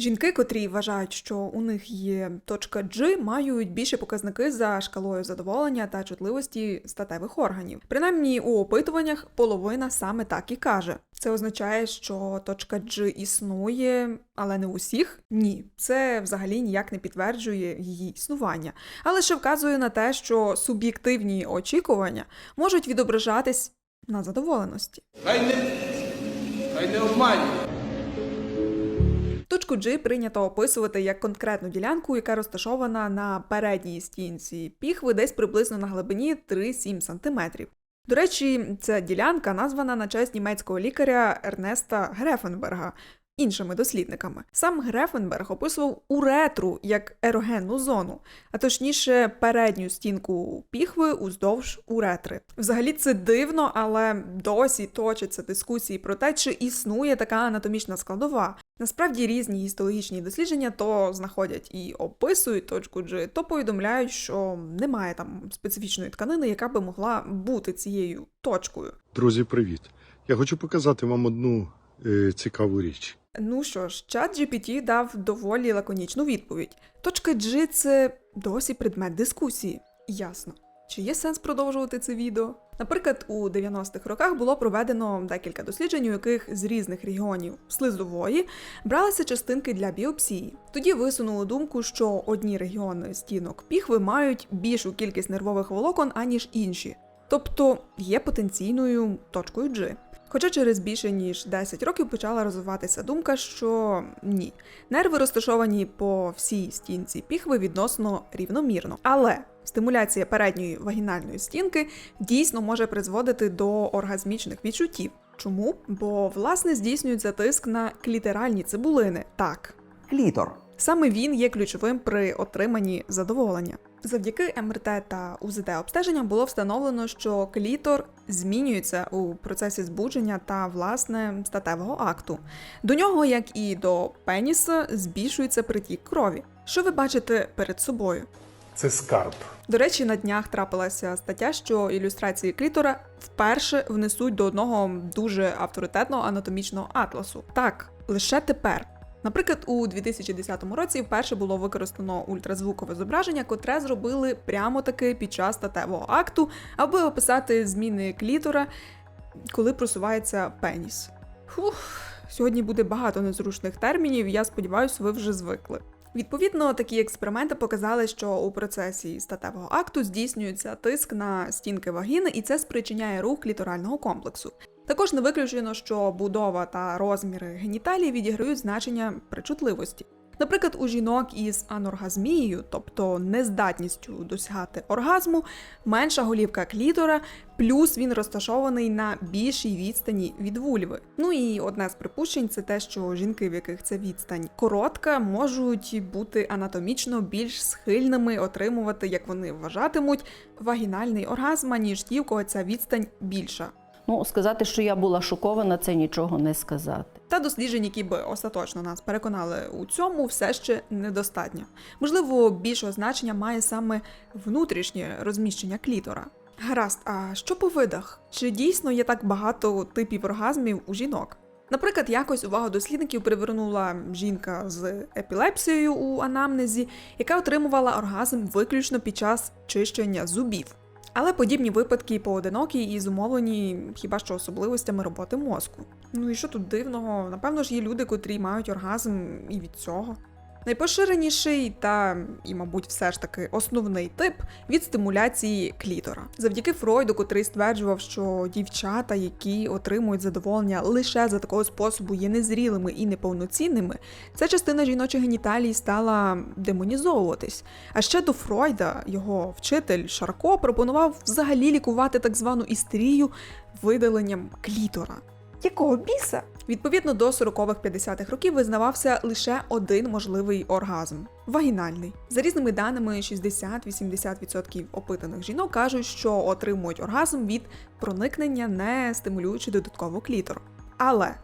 Жінки, котрі вважають, що у них є точка G, мають більші показники за шкалою задоволення та чутливості статевих органів. Принаймні у опитуваннях половина саме так і каже. Це означає, що точка G існує, але не у всіх. Ні, це взагалі ніяк не підтверджує її існування, але лише вказує на те, що суб'єктивні очікування можуть відображатись на задоволеності. Хай не, хай не обманює. Точку G прийнято описувати як конкретну ділянку, яка розташована на передній стінці піхви десь приблизно на глибині 3-7 см. До речі, ця ділянка названа на честь німецького лікаря Ернеста Грефенберга. Іншими дослідниками сам Грефенберг описував уретру як ерогенну зону, а точніше передню стінку піхви уздовж уретри. Взагалі це дивно, але досі точаться дискусії про те, чи існує така анатомічна складова. Насправді різні гістологічні дослідження то знаходять і описують точку G, то повідомляють, що немає там специфічної тканини, яка би могла бути цією точкою. Друзі, привіт! Я хочу показати вам одну е, цікаву річ. Ну що ж, чат GPT дав доволі лаконічну відповідь. Точка G – це досі предмет дискусії. Ясно. Чи є сенс продовжувати це відео? Наприклад, у 90-х роках було проведено декілька досліджень, у яких з різних регіонів слизової бралися частинки для біопсії. Тоді висунули думку, що одні регіони стінок піхви мають більшу кількість нервових волокон, аніж інші, тобто є потенційною точкою G. Хоча через більше ніж 10 років почала розвиватися думка, що ні, нерви розташовані по всій стінці піхви відносно рівномірно. Але стимуляція передньої вагінальної стінки дійсно може призводити до оргазмічних відчуттів. Чому? Бо власне здійснюється тиск на клітеральні цибулини. Так, Клітор. Саме він є ключовим при отриманні задоволення. Завдяки МРТ та УЗД обстеженням було встановлено, що клітор змінюється у процесі збудження та власне статевого акту. До нього, як і до пеніса, збільшується притік крові. Що ви бачите перед собою? Це скарб. До речі, на днях трапилася стаття, що ілюстрації клітора вперше внесуть до одного дуже авторитетного анатомічного атласу. Так, лише тепер. Наприклад, у 2010 році вперше було використано ультразвукове зображення, котре зробили прямо таки під час статевого акту, аби описати зміни клітора, коли просувається пеніс. Фух, сьогодні буде багато незручних термінів, я сподіваюся, ви вже звикли. Відповідно, такі експерименти показали, що у процесі статевого акту здійснюється тиск на стінки вагіни, і це спричиняє рух кліторального комплексу. Також не виключено, що будова та розміри геніталій відіграють значення причутливості. Наприклад, у жінок із аноргазмією, тобто нездатністю досягати оргазму, менша голівка клітора, плюс він розташований на більшій відстані від вульви. Ну і одне з припущень це те, що жінки, в яких ця відстань коротка, можуть бути анатомічно більш схильними отримувати, як вони вважатимуть, вагінальний оргазм, ніж ті, у кого ця відстань більша. Ну, сказати, що я була шокована, це нічого не сказати. Та досліджень, які би остаточно нас переконали у цьому, все ще недостатньо. Можливо, більшого значення має саме внутрішнє розміщення клітора. Гаразд, а що по видах? Чи дійсно є так багато типів оргазмів у жінок? Наприклад, якось увагу дослідників привернула жінка з епілепсією у анамнезі, яка отримувала оргазм виключно під час чищення зубів. Але подібні випадки поодинокі і зумовлені хіба що особливостями роботи мозку. Ну і що тут дивного? Напевно ж є люди, котрі мають оргазм і від цього. Найпоширеніший та, і, мабуть, все ж таки основний тип від стимуляції клітора. Завдяки Фройду, котрий стверджував, що дівчата, які отримують задоволення лише за такого способу, є незрілими і неповноцінними, ця частина жіночих геніталій стала демонізовуватись. А ще до Фройда його вчитель Шарко пропонував взагалі лікувати так звану істерію видаленням клітора. Якого біса? Відповідно до 40-х-50-х років визнавався лише один можливий оргазм вагінальний. За різними даними, 60-80% опитаних жінок кажуть, що отримують оргазм від проникнення, не стимулюючи додатково клітор. Але,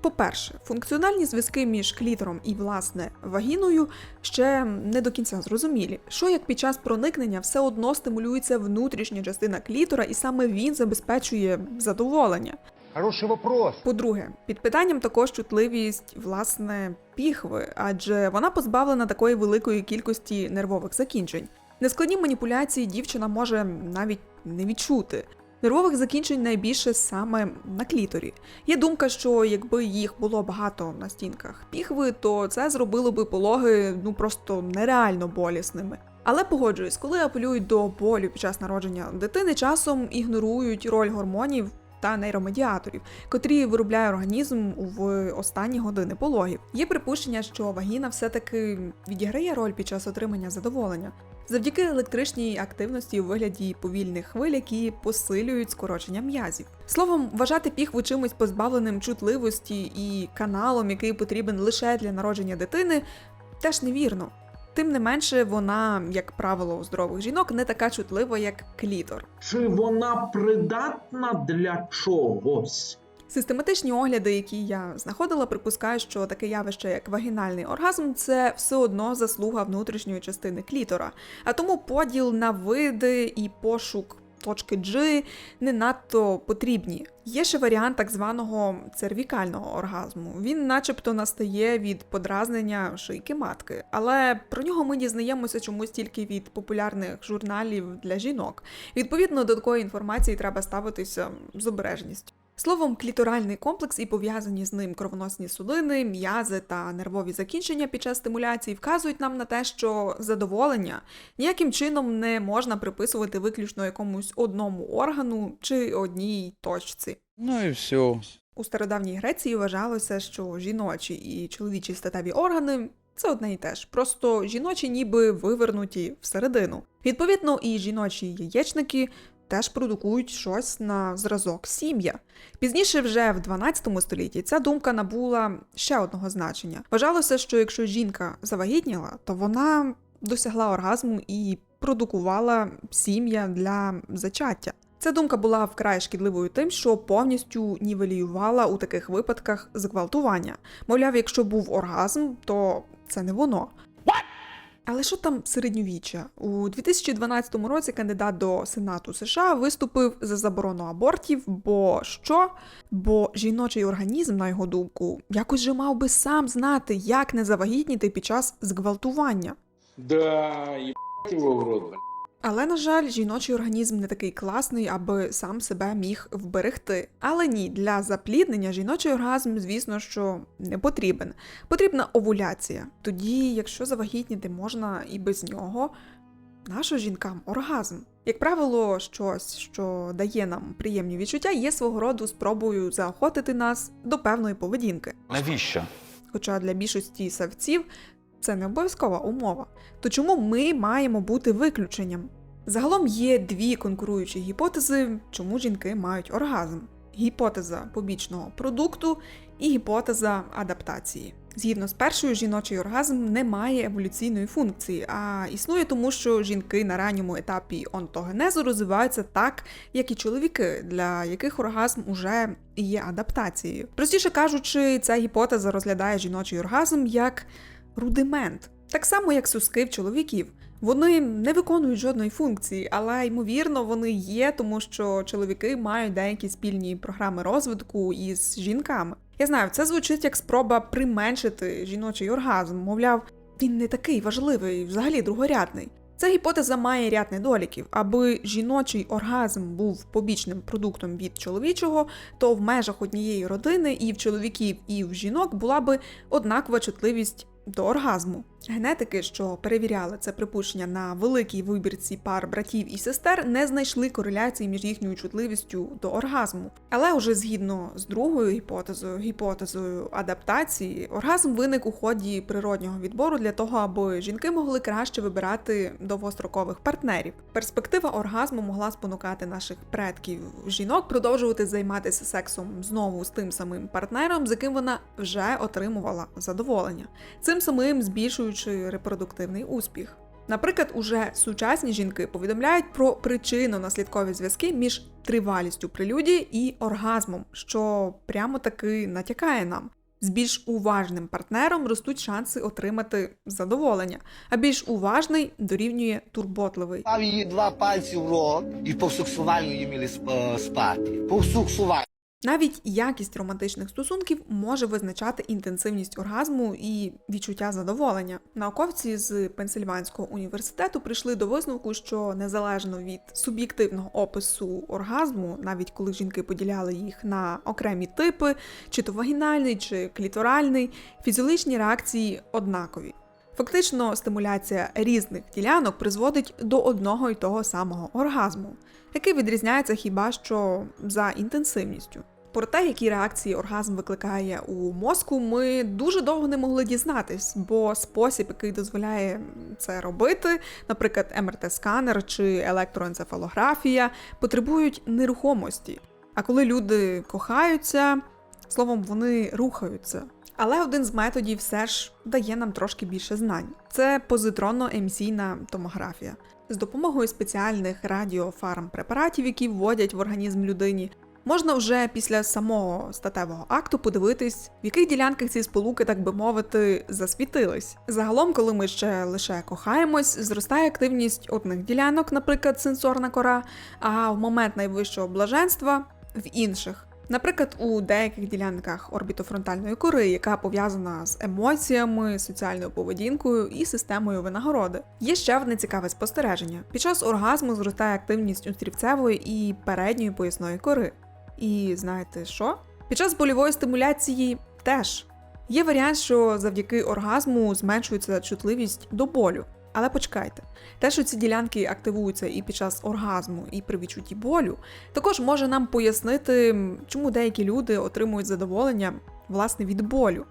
по-перше, функціональні зв'язки між клітором і власне вагіною ще не до кінця зрозумілі, що як під час проникнення все одно стимулюється внутрішня частина клітора, і саме він забезпечує задоволення. Хороший вопрос. По-друге, під питанням також чутливість власне піхви, адже вона позбавлена такої великої кількості нервових закінчень. Нескладні маніпуляції дівчина може навіть не відчути. Нервових закінчень найбільше саме на кліторі. Є думка, що якби їх було багато на стінках піхви, то це зробило би пологи ну просто нереально болісними. Але погоджуюсь, коли апелюють до болю під час народження дитини, часом ігнорують роль гормонів та нейромедіаторів, котрі виробляє організм в останні години пологів. Є припущення, що вагіна все-таки відіграє роль під час отримання задоволення. Завдяки електричній активності у вигляді повільних хвиль, які посилюють скорочення м'язів. Словом, вважати піхву чимось позбавленим чутливості і каналом, який потрібен лише для народження дитини, теж невірно. Тим не менше, вона, як правило, у здорових жінок не така чутлива, як клітор. Чи вона придатна для чогось? Систематичні огляди, які я знаходила, припускають, що таке явище, як вагінальний оргазм, це все одно заслуга внутрішньої частини клітора. А тому поділ на види і пошук точки G не надто потрібні. Є ще варіант так званого цервікального оргазму. Він, начебто, настає від подразнення шийки матки, але про нього ми дізнаємося чомусь тільки від популярних журналів для жінок. Відповідно до такої інформації треба ставитися з обережністю. Словом, кліторальний комплекс і пов'язані з ним кровоносні судини, м'язи та нервові закінчення під час стимуляції вказують нам на те, що задоволення ніяким чином не можна приписувати виключно якомусь одному органу чи одній точці. Ну і все. У стародавній Греції вважалося, що жіночі і чоловічі статеві органи це одне і те ж, просто жіночі ніби вивернуті всередину. Відповідно, і жіночі яєчники теж продукують щось на зразок сім'я. Пізніше, вже в 12 столітті, ця думка набула ще одного значення. Вважалося, що якщо жінка завагітніла, то вона досягла оргазму і продукувала сім'я для зачаття. Ця думка була вкрай шкідливою тим, що повністю нівелювала у таких випадках зґвалтування. Мовляв, якщо був оргазм, то це не воно. Але що там середньовіччя? У 2012 році кандидат до Сенату США виступив за заборону абортів, бо що? Бо жіночий організм, на його думку, якось же мав би сам знати, як не завагітніти під час зґвалтування. Да, его в рот. Але, на жаль, жіночий організм не такий класний, аби сам себе міг вберегти. Але ні, для запліднення жіночий оргазм, звісно, що не потрібен. Потрібна овуляція. Тоді, якщо завагітніти можна і без нього, нащо жінкам оргазм? Як правило, щось, що дає нам приємні відчуття, є свого роду спробою заохотити нас до певної поведінки. Навіщо? Хоча для більшості савців це не обов'язкова умова. То чому ми маємо бути виключенням? Загалом є дві конкуруючі гіпотези, чому жінки мають оргазм: гіпотеза побічного продукту і гіпотеза адаптації. Згідно з першою, жіночий оргазм не має еволюційної функції, а існує тому, що жінки на ранньому етапі онтогенезу розвиваються так, як і чоловіки, для яких оргазм уже є адаптацією. Простіше кажучи, ця гіпотеза розглядає жіночий оргазм як рудимент, так само як соски в чоловіків. Вони не виконують жодної функції, але ймовірно вони є, тому що чоловіки мають деякі спільні програми розвитку із жінками. Я знаю, це звучить як спроба применшити жіночий оргазм, мовляв, він не такий важливий, взагалі другорядний. Ця гіпотеза має ряд недоліків. Аби жіночий оргазм був побічним продуктом від чоловічого, то в межах однієї родини і в чоловіків, і в жінок була би однакова чутливість до оргазму. Генетики, що перевіряли це припущення на великій вибірці пар братів і сестер, не знайшли кореляції між їхньою чутливістю до оргазму. Але уже згідно з другою гіпотезою, гіпотезою адаптації, оргазм виник у ході природнього відбору для того, аби жінки могли краще вибирати довгострокових партнерів. Перспектива оргазму могла спонукати наших предків жінок продовжувати займатися сексом знову з тим самим партнером, з яким вона вже отримувала задоволення. Цим самим збільшуючи репродуктивний успіх. Наприклад, уже сучасні жінки повідомляють про причинно-наслідкові зв'язки між тривалістю прелюдії і оргазмом, що прямо таки натякає нам. З більш уважним партнером ростуть шанси отримати задоволення, а більш уважний дорівнює турботливий. Став її два пальці в рот і повсуксувально її міли е, спати. Повсуксувально. Навіть якість романтичних стосунків може визначати інтенсивність оргазму і відчуття задоволення. Науковці з Пенсильванського університету прийшли до висновку, що незалежно від суб'єктивного опису оргазму, навіть коли жінки поділяли їх на окремі типи, чи то вагінальний, чи кліторальний, фізіологічні реакції однакові. Фактично, стимуляція різних ділянок призводить до одного й того самого оргазму, який відрізняється хіба що за інтенсивністю. Про те, які реакції оргазм викликає у мозку, ми дуже довго не могли дізнатись, бо спосіб, який дозволяє це робити, наприклад, МРТ-сканер чи електроенцефалографія, потребують нерухомості. А коли люди кохаються, словом, вони рухаються. Але один з методів все ж дає нам трошки більше знань. Це позитронно-емісійна томографія. З допомогою спеціальних радіофармпрепаратів, які вводять в організм людині, можна вже після самого статевого акту подивитись, в яких ділянках ці сполуки, так би мовити, засвітились. Загалом, коли ми ще лише кохаємось, зростає активність одних ділянок, наприклад, сенсорна кора, а в момент найвищого блаженства в інших. Наприклад, у деяких ділянках орбітофронтальної кори, яка пов'язана з емоціями, соціальною поведінкою і системою винагороди. Є ще одне цікаве спостереження: під час оргазму зростає активність острівцевої і передньої поясної кори. І знаєте що? Під час больової стимуляції теж є варіант, що завдяки оргазму зменшується чутливість до болю. Але почекайте, те, що ці ділянки активуються і під час оргазму, і при відчутті болю, також може нам пояснити, чому деякі люди отримують задоволення власне від болю.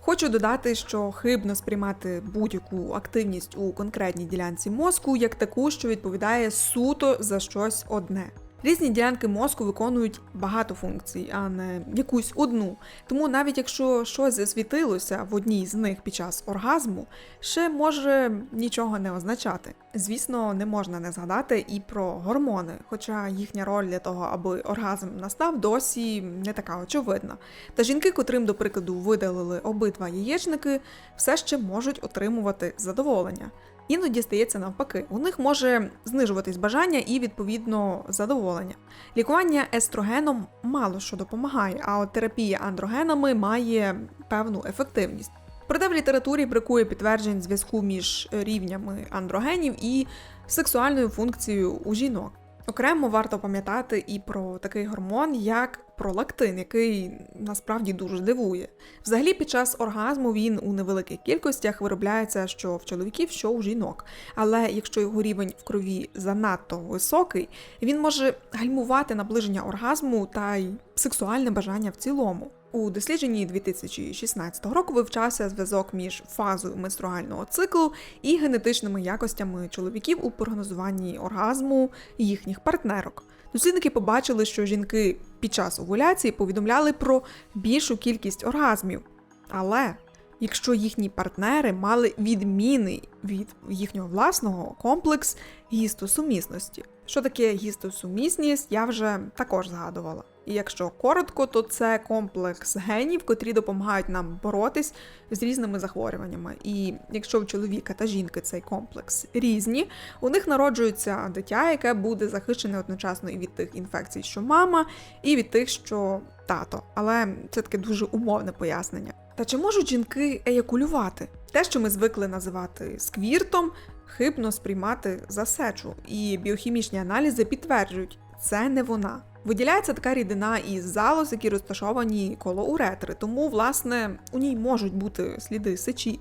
Хочу додати, що хибно сприймати будь-яку активність у конкретній ділянці мозку як таку, що відповідає суто за щось одне. Різні ділянки мозку виконують багато функцій, а не якусь одну. Тому навіть якщо щось засвітилося в одній з них під час оргазму, ще може нічого не означати. Звісно, не можна не згадати і про гормони, хоча їхня роль для того, аби оргазм настав, досі не така очевидна. Та жінки, котрим, до прикладу, видалили обидва яєчники, все ще можуть отримувати задоволення. Іноді стається навпаки, у них може знижуватись бажання і відповідно задоволення. Лікування естрогеном мало що допомагає, а от терапія андрогенами має певну ефективність. Проте в літературі бракує підтверджень зв'язку між рівнями андрогенів і сексуальною функцією у жінок. Окремо варто пам'ятати і про такий гормон, як пролактин, який насправді дуже дивує. Взагалі, під час оргазму він у невеликих кількостях виробляється що в чоловіків, що у жінок. Але якщо його рівень в крові занадто високий, він може гальмувати наближення оргазму та й сексуальне бажання в цілому. У дослідженні 2016 року вивчався зв'язок між фазою менструального циклу і генетичними якостями чоловіків у прогнозуванні оргазму їхніх партнерок. Дослідники побачили, що жінки під час овуляції повідомляли про більшу кількість оргазмів. Але якщо їхні партнери мали відмінний від їхнього власного комплекс гістосумісності. Що таке гістосумісність, я вже також згадувала. І якщо коротко, то це комплекс генів, котрі допомагають нам боротись з різними захворюваннями. І якщо в чоловіка та жінки цей комплекс різні, у них народжується дитя, яке буде захищене одночасно і від тих інфекцій, що мама, і від тих, що тато. Але це таке дуже умовне пояснення. Та чи можуть жінки еякулювати? Те, що ми звикли називати сквіртом, хибно сприймати за сечу, і біохімічні аналізи підтверджують, це не вона. Виділяється така рідина із залоз, які розташовані коло уретри, тому, власне, у ній можуть бути сліди сечі.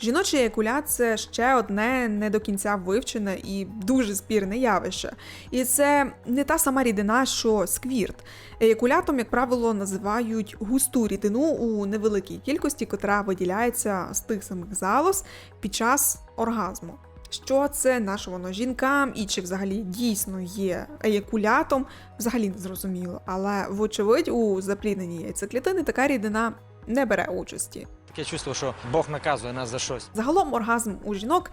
Жіночий еякулят це ще одне не до кінця вивчене і дуже спірне явище. І це не та сама рідина, що сквірт. Еякулятом, як правило, називають густу рідину у невеликій кількості, котра виділяється з тих самих залоз під час оргазму. Що це, на що воно жінкам, і чи взагалі дійсно є еякулятом, взагалі не зрозуміло. Але, вочевидь, у заплідненні яйцеклітини така рідина не бере участі. Таке чувство, що Бог наказує нас за щось. Загалом оргазм у жінок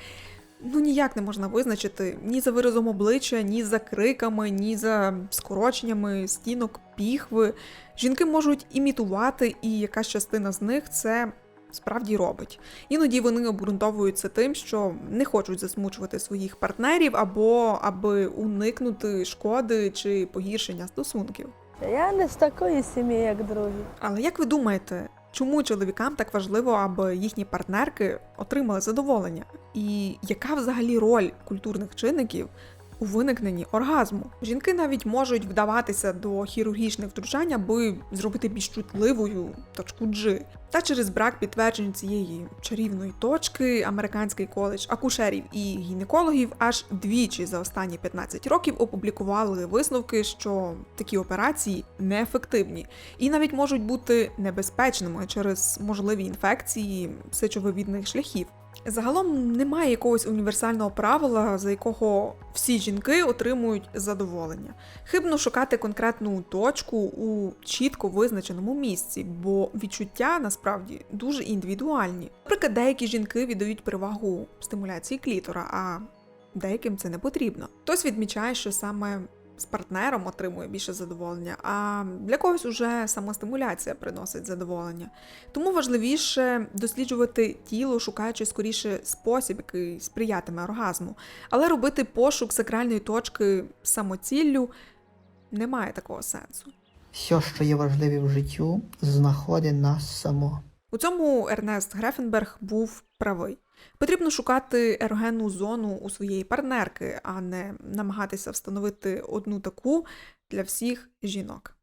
ну ніяк не можна визначити ні за виразом обличчя, ні за криками, ні за скороченнями стінок, піхви. Жінки можуть імітувати, і якась частина з них це. Справді робить. Іноді вони обґрунтовуються тим, що не хочуть засмучувати своїх партнерів або аби уникнути шкоди чи погіршення стосунків. Я не з такої сім'ї, як другі. Але як ви думаєте, чому чоловікам так важливо, аби їхні партнерки отримали задоволення? І яка взагалі роль культурних чинників у виникненні оргазму? Жінки навіть можуть вдаватися до хірургічних втручань, аби зробити більш чутливою точку G. Та через брак підтверджень цієї чарівної точки американський коледж акушерів і гінекологів аж двічі за останні 15 років опублікували висновки, що такі операції неефективні і навіть можуть бути небезпечними через можливі інфекції сечовивідних шляхів. Загалом немає якогось універсального правила, за якого всі жінки отримують задоволення. Хибно шукати конкретну точку у чітко визначеному місці, бо відчуття насправді дуже індивідуальні. Наприклад, деякі жінки віддають перевагу стимуляції клітора, а деяким це не потрібно. Хтось відмічає, що саме з партнером отримує більше задоволення, а для когось уже самостимуляція приносить задоволення. Тому важливіше досліджувати тіло, шукаючи скоріше спосіб, який сприятиме оргазму. Але робити пошук сакральної точки самоціллю немає такого сенсу. Все, що є важливе в життю, знаходить нас само. У цьому Ернест Грефенберг був правий. Потрібно шукати ерогенну зону у своєї партнерки, а не намагатися встановити одну таку для всіх жінок.